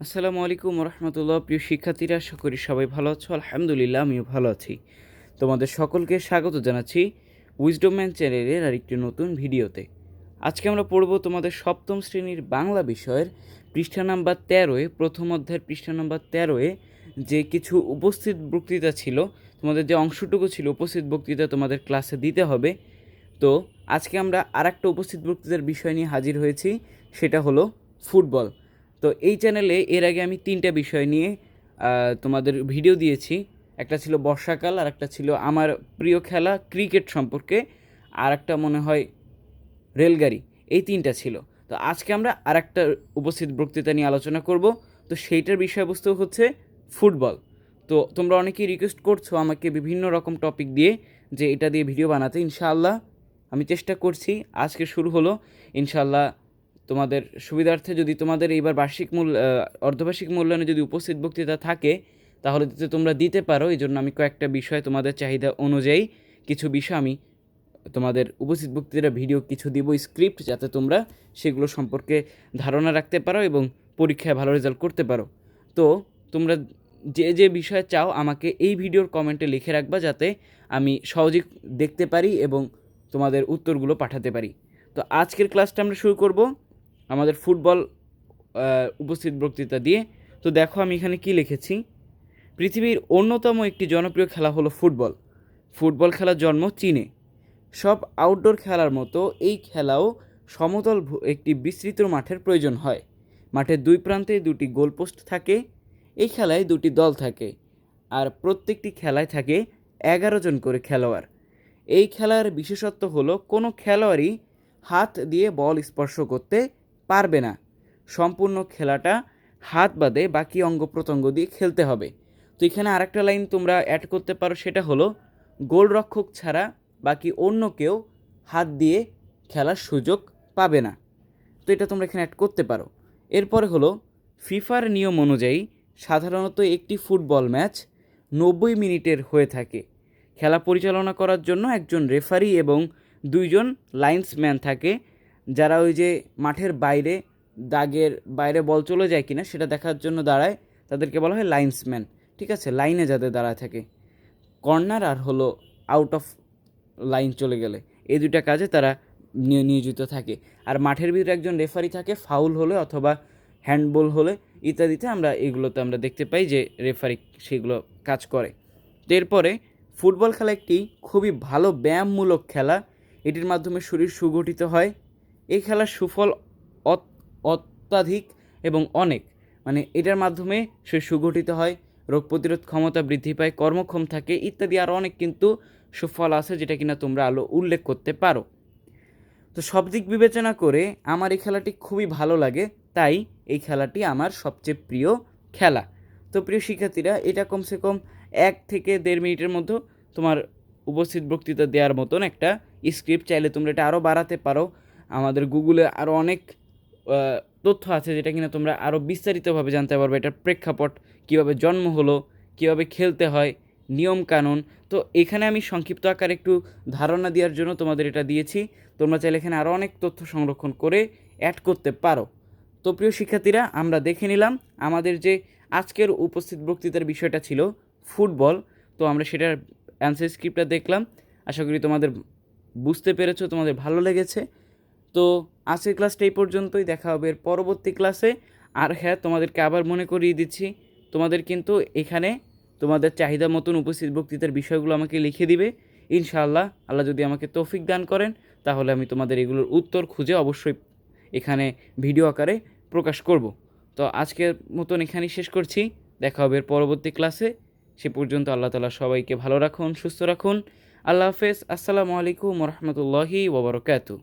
আসসালামু আলাইকুম রহমতুল্লাহ প্রিয় শিক্ষার্থীরা করি সবাই ভালো আছো। আলহামদুলিল্লাহ, আমিও ভালো আছি। তোমাদের সকলকে স্বাগত জানাচ্ছি উইজডম ম্যান চ্যানেলের আরেকটি নতুন ভিডিওতে। আজকে আমরা পড়ব তোমাদের সপ্তম শ্রেণির বাংলা বিষয়ের পৃষ্ঠা নাম্বার তেরোয় প্রথম অধ্যায়ের পৃষ্ঠা নাম্বার তেরোয় যে কিছু উপস্থিত বক্তৃতা ছিল, তোমাদের যে অংশটুকু ছিল উপস্থিত বক্তৃতা তোমাদের ক্লাসে দিতে হবে। তো আজকে আমরা আরেকটা উপস্থিত বক্তৃতার বিষয় নিয়ে হাজির হয়েছি, সেটা হলো ফুটবল। তো এই চ্যানেলে এর আগে আমি তিনটা বিষয় নিয়ে তোমাদের ভিডিও দিয়েছি। একটা ছিল বর্ষাকাল, আর একটা ছিল আমার প্রিয় খেলা ক্রিকেট সম্পর্কে, আর একটা মনে হয় রেলগাড়ি। এই তিনটা ছিল। তো আজকে আমরা আর একটা উপস্থিত বক্তৃতা নিয়ে আলোচনা করব। তো সেইটার বিষয়বস্তু হচ্ছে ফুটবল। তো তোমরা অনেকেই রিকোয়েস্ট করছ আমাকে বিভিন্ন রকম টপিক দিয়ে যে এটা দিয়ে ভিডিও বানাতে, ইনশাআল্লাহ। আমি চেষ্টা করছি। আজকে শুরু হলো। ইনশাআল্লাহ তোমাদের সুবিধার্থে যদি তোমাদের এইবার বার্ষিক মূল আহ, অর্ধবার্ষিক মূল্যায়নে যদি উপস্থিত বক্তৃতা থাকে তাহলে যাতে তোমরা দিতে পারো। এই জন্য আমি কয়েকটা বিষয় তোমাদের চাহিদা অনুযায়ী কিছু বিষয় আমি তোমাদের উপস্থিত বক্তৃতার ভিডিও কিছু দিব স্ক্রিপ্ট যাতে তোমরা সেগুলো সম্পর্কে ধারণা রাখতে পারো এবং পরীক্ষায় ভালো রেজাল্ট করতে পারো। তো তোমরা যে যে বিষয় চাও আমাকে এই ভিডিওর কমেন্টে লিখে রাখবা যাতে আমি সহজে দেখতে পারি এবং তোমাদের উত্তরগুলো পাঠাতে পারি। তো আজকের ক্লাসটা আমরা শুরু করব। আমাদের ফুটবল উপস্থিত বক্তৃতা দিয়ে। তো দেখো আমি এখানে কি লিখেছি? পৃথিবীর অন্যতম একটি জনপ্রিয় খেলা হলো ফুটবল। ফুটবল খেলার জন্ম চীনে। সব আউটডোর খেলার মতো এই খেলাও সমতল একটি বিস্তৃত মাঠের প্রয়োজন হয়। মাঠের দুই প্রান্তে দুটি গোলপোস্ট থাকে, এই খেলায় দুটি দল থাকে আর প্রত্যেকটি খেলায় থাকে এগারো জন করে খেলোয়াড়। এই খেলার বিশেষত্ব হলো কোনো খেলোয়াড়ই হাত দিয়ে বল স্পর্শ করতে পারবে না। সম্পূর্ণ খেলাটা হাত বাদে বাকি অঙ্গ প্রত্যঙ্গ দিয়ে খেলতে হবে। তো এখানে আরেকটা লাইন তোমরা অ্যাড করতে পারো, সেটা হলো, গোলরক্ষক ছাড়া বাকি অন্য কেউ হাত দিয়ে খেলার সুযোগ পাবে না। তো এটা তোমরা এখানে অ্যাড করতে পারো। এরপরে হলো, ফিফার নিয়ম অনুযায়ী সাধারণত একটি ফুটবল ম্যাচ নব্বই মিনিটের হয়ে থাকে। খেলা পরিচালনা করার জন্য একজন রেফারি এবং দুইজন লাইন্সম্যান থাকে। যারা ওই যে মাঠের বাইরে দাগের বাইরে বল চলে যায় কিনা সেটা দেখার জন্য দাঁড়ায়, তাদেরকে বলা হয় লাইন্সম্যান ঠিক আছে? লাইনে যাদের দাঁড়ায় থাকে। কর্নার আর হলো আউট অফ লাইন চলে গেলে। এই দুইটা কাজে তারা নিয়- নিয়োজিত থাকে। আর মাঠের ভিতরে একজন রেফারি থাকে ফাউল হলে অথবা হ্যান্ডবল হলে, ইত্যাদিতে আমরা এগুলোতে আমরা দেখতে পাই যে রেফারি সেগুলো কাজ করে। তো এরপরে ফুটবল খেলা একটি খুবই ভালো ব্যায়ামমূলক খেলা। এটির মাধ্যমে শরীর সুগঠিত হয়। এই খেলার সুফল অত- অত্যাধিক এবং অনেক। মানে এটার মাধ্যমে সে সুগঠিত হয়, রোগ প্রতিরোধ ক্ষমতা বৃদ্ধি পায়, কর্মক্ষম থাকে ইত্যাদি আরও অনেক কিন্তু সুফল আছে যেটা কিনা তোমরা আলো উল্লেখ করতে পারো। তো সব দিক বিবেচনা করে আমার এই খেলাটি খুবই ভালো লাগে, তাই এই খেলাটি আমার সবচেয়ে প্রিয় খেলা। তো প্রিয় শিক্ষার্থীরা, এটা কমসে কম এক থেকে দেড় মিনিটের মধ্যে তোমার উপস্থিত বক্তৃতা দেওয়ার মতন একটা স্ক্রিপ্ট চাইলে তোমরা এটা আরও বাড়াতে পারো। আমাদের গুগলে আরও অনেক তথ্য আছে যেটা কিনা তোমরা আরও বিস্তারিতভাবে জানতে পারবে। এটার প্রেক্ষাপট কীভাবে জন্ম হলো, কীভাবে খেলতে হয়, নিয়ম কানুন। তো এখানে আমি সংক্ষিপ্ত আকারে একটু ধারণা দেওয়ার জন্য তোমাদের এটা দিয়েছি। তোমরা চাইলে এখানে আরও অনেক তথ্য সংরক্ষণ করে অ্যাড করতে পারো। তো প্রিয় শিক্ষার্থীরা, আমরা দেখে নিলাম আমাদের যে আজকের উপস্থিত বক্তৃতার বিষয়টা ছিল ফুটবল। তো আমরা সেটার অ্যান্সার স্ক্রিপ্টটা দেখলাম। আশা করি তোমাদের বুঝতে পেরেছ, তোমাদের ভালো লেগেছে। তো আজকের ক্লাসটা এই পর্যন্তই, দেখা হবে এর পরবর্তী ক্লাসে। আর হ্যাঁ তোমাদেরকে আবার মনে করিয়ে দিচ্ছি, তোমাদের কিন্তু এখানে তোমাদের চাহিদা মতন উপস্থিত বক্তৃতার বিষয়গুলো আমাকে লিখে দিবে। ইনশাআল্লাহ, আল্লাহ যদি আমাকে তৌফিক দান করেন, তাহলে আমি তোমাদের এগুলোর উত্তর খুঁজে অবশ্যই এখানে ভিডিও আকারে প্রকাশ করব। তো আজকের মতন এখানেই শেষ করছি, দেখা হবে এর পরবর্তী ক্লাসে। সে পর্যন্ত আল্লাহ তালা সবাইকে ভালো রাখুন, সুস্থ রাখুন। আল্লাহ হাফেজ, আসসালামু আলাইকুম রহমতুল্লাহি ওবরকাতু